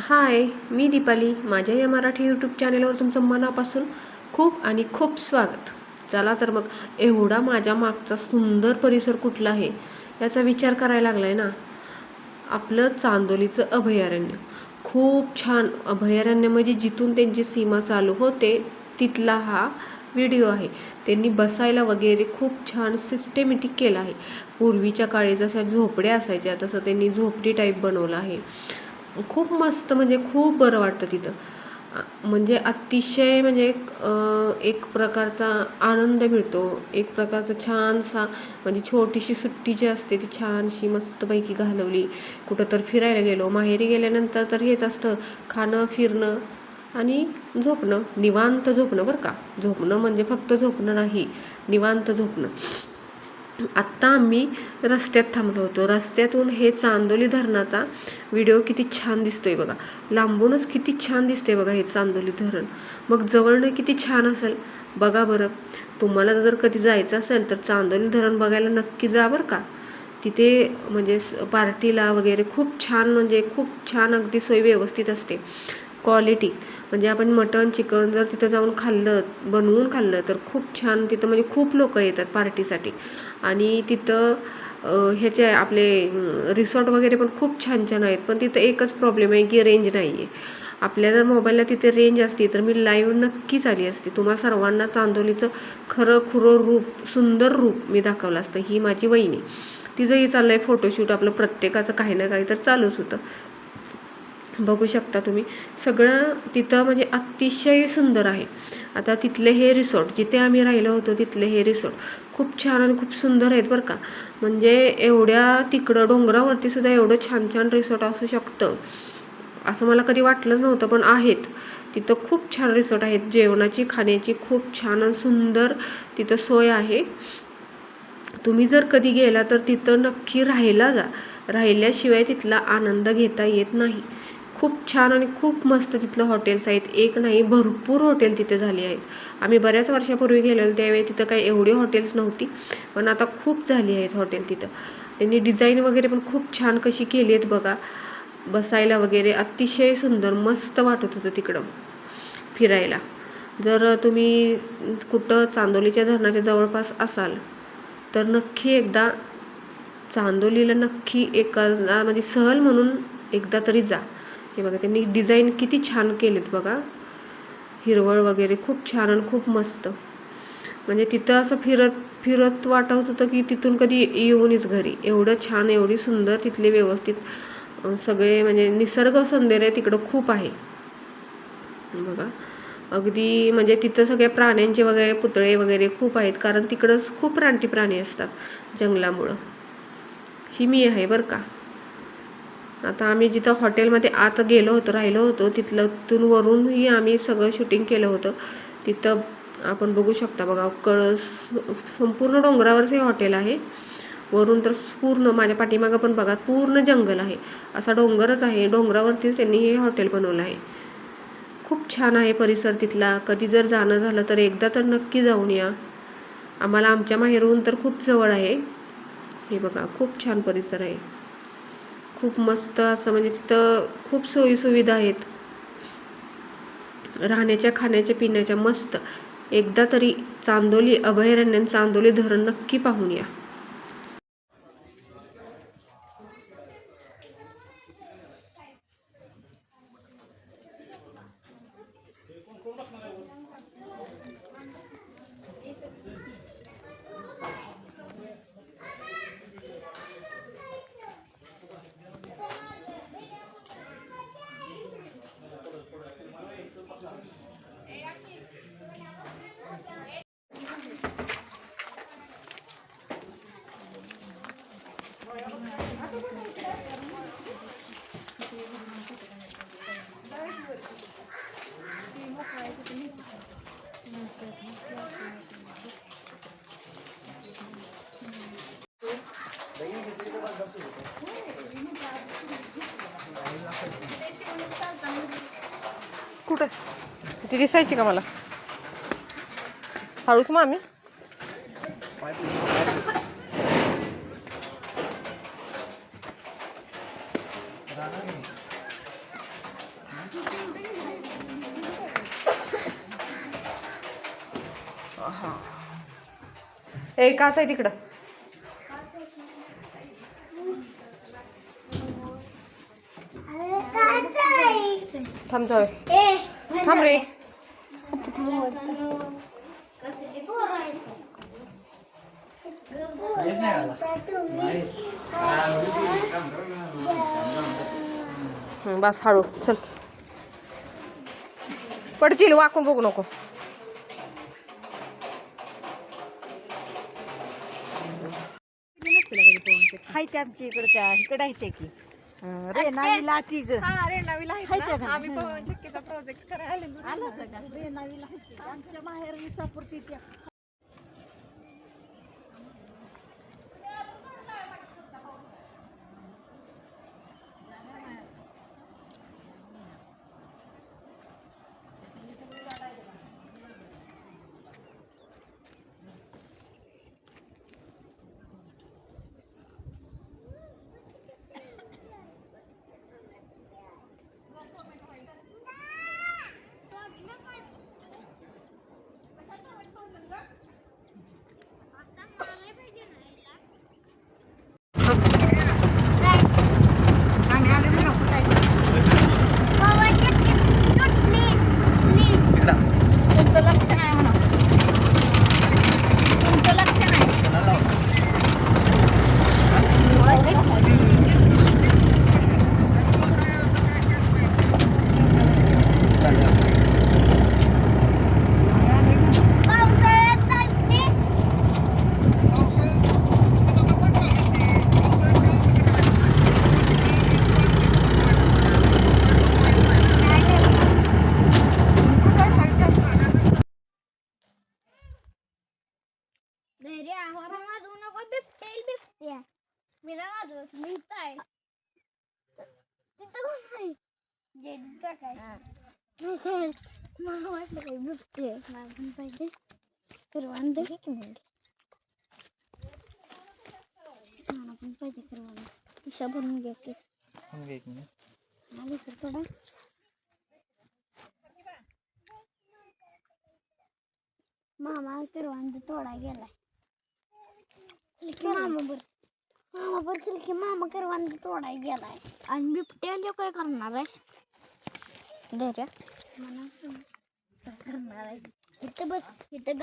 हाय मी दीपाली. माझ्या या मराठी यूट्यूब चॅनेलवर तुमचं मनापासून खूप आणि खूप स्वागत. चला तर मग एवढा माझ्या मागचा सुंदर परिसर कुठला आहे याचा विचार करायला लागला आहे ना? आपलं चांदोलीचं अभयारण्य. खूप छान अभयारण्य म्हणजे जिथून त्यांची सीमा चालू होते तिथला हा व्हिडिओ आहे. त्यांनी बसायला वगैरे खूप छान सिस्टेमॅटिक केलं आहे. पूर्वीच्या काळी जशा झोपड्या असायच्या तसं त्यांनी झोपडी टाईप बनवलं आहे. खूप मस्त म्हणजे खूप बरं वाटतं तिथं. म्हणजे अतिशय म्हणजे एक, एक प्रकारचा आनंद मिळतो. एक प्रकारचा छानसा म्हणजे छोटीशी सुट्टी जी असते ती छानशी मस्तपैकी घालवली. कुठं तर फिरायला गेलो माहेरी गेल्यानंतर तर हेच असतं खाणं फिरणं आणि झोपणं. निवांत झोपणं बरं का. झोपणं म्हणजे फक्त झोपणं नाही निवांत झोपणं. आत्ता आम्ही रस्त्यात थांबलो होतो. रस्त्यातून हे चांदोली धरणाचा व्हिडिओ किती छान दिसतोय बघा. लांबूनच किती छान दिसते बघा हे चांदोली धरण. मग जवळनं किती छान असेल? बघा बरं. तुम्हाला जर कधी जायचं असेल तर चांदोली धरण बघायला नक्की जा बरं का. तिथे म्हणजे पार्टीला वगैरे खूप छान म्हणजे खूप छान अगदी सोय व्यवस्थित असते. क्वालिटी. म्हणजे आपण मटण चिकन जर तिथं जाऊन खाल्लं बनवून खाल्लं तर खूप छान तिथं म्हणजे खूप लोक येतात पार्टीसाठी. आणि तिथं ह्याचे आपले रिसॉर्ट वगैरे पण खूप छान छान आहेत. पण तिथं एकच प्रॉब्लेम आहे की रेंज नाही आहे आपल्या जर मोबाईलला तिथे रेंज असती तर मी लाईव्ह नक्कीच आली असती. तुम्हा सर्वांना चांदोलीचं खरं खुरं रूप सुंदर रूप मी दाखवलं असतं. ही माझी वहिनी. तिचंही चाललं आहे फोटोशूट आपलं प्रत्येकाचं काही ना काही तर चालूच होतं. बघू शकता तुम्ही. सगळं तिथं म्हणजे अतिशय सुंदर आहे. आता तिथले हे रिसॉर्ट जिथे आम्ही राहिलो होतो तिथले हे रिसॉर्ट खूप छान आणि खूप सुंदर आहेत बरं का. म्हणजे एवढ्या तिकडं डोंगरावरती सुद्धा एवढं छान छान रिसॉर्ट असू शकतं. असं मला कधी वाटलंच नव्हतं पण आहेत. तिथं खूप छान रिसॉर्ट आहेत. जेवणाची खाण्याची खूप छान आणि सुंदर तिथं सोय आहे. तुम्ही जर कधी गेला तर तिथं नक्की राहायला जा. राहिल्याशिवाय तिथला आनंद घेता येत नाही. खूप छान आणि खूप मस्त तिथलं हॉटेल्स आहेत. एक नाही भरपूर हॉटेल तिथे झाली आहेत. आम्ही बऱ्याच वर्षापूर्वी गेलेलो त्यावेळी तिथं काही एवढी हॉटेल्स नव्हती. पण आता खूप झाली आहेत हॉटेल तिथं. त्यांनी डिझाईन वगैरे पण खूप छान कशी केली आहेत बघा. बसायला वगैरे अतिशय सुंदर मस्त वाटत होतं तिकडं फिरायला. जर तुम्ही कुठं चांदोलीच्या धरणाच्या जवळपास असाल तर नक्की एकदा चांदोलीला नक्की एका म्हणजे सहल म्हणून एकदा तरी जा. हे बघा त्यांनी डिझाईन किती छान केलेत बघा. हिरवळ वगैरे खूप छान आणि खूप मस्त. म्हणजे तिथं असं फिरत फिरत वाटत होतं की तिथून कधी येऊनच घरी. एवढं छान एवढी सुंदर तिथले व्यवस्थित सगळे म्हणजे निसर्ग सौंदर्य तिकडं खूप आहे. बघा अगदी म्हणजे तिथं सगळ्या प्राण्यांचे वगैरे पुतळे वगैरे खूप आहेत कारण तिकडंच खूप रानटी प्राणी असतात जंगलामुळं. ही मी आहे बरं का. आता आम्ही जिथं हॉटेलमध्ये आत गेलो होतो राहिलो होतो तिथलं तिथून वरूनही आम्ही सगळं शूटिंग केलं होतं. तिथं आपण बघू शकता बघा कळस संपूर्ण डोंगरावरच हे हॉटेल आहे. वरून तर पूर्ण माझ्या पाठीमागं पण बघा पूर्ण जंगल आहे. असा डोंगरच आहे डोंगरावरतीच त्यांनी हे हॉटेल बनवलं आहे. खूप छान आहे परिसर तिथला. कधी जर जाणं झालं तर एकदा तर नक्की जाऊन या. आम्हाला आमच्या माहेरून तर खूप जवळ आहे. हे बघा खूप छान परिसर आहे. खूप मस्त असं म्हणजे तिथं खूप सोयीसुविधा आहेत. राहण्याच्या खाण्याच्या पिण्याच्या मस्त. एकदा तरी चांदोली अभयारण्य चांदोली धरण नक्की पाहून या. कुठं? ती दिसायची का मला? हळूच आम्ही हा ए काच आहे तिकडं. थांब जाऊ. थांब रे. हं, बस हळू चल पडशील वाकून बघू नको हायते आमच्या इकडच्या इकडे आहे ते की रेणावीला ती ग का? आम्ही पवन चक्कीचा प्रोजेक्ट करायला. आलं? रेणावीला. आमच्या माहेर विसापूर तिथे आम्ही आलो म्हणून कुठायचं तुमचं लक्ष नाही म्हणा तुमचं लक्ष नाही घरी आवाज वाजवू नको. बिबटेल बिबट्या मी ना वाजवत. मी इथं आहे. तिथं कोण आहे? जे तिथं काय? नाही काय? मला वाटलं काही बिबटे पण पाहिजे करवांद. घे की मग मला पण पाहिजे करवांद. पिशा भरून घे की. आली तर थोडा. मामा करवांद तोडा गेलाय. की मामा मामा बर की मामा करवांद तोडाय गेलाय. आणि बिबट्या आले काय करणार आहे? धैर्य. करणार आहे. इथं बस इथं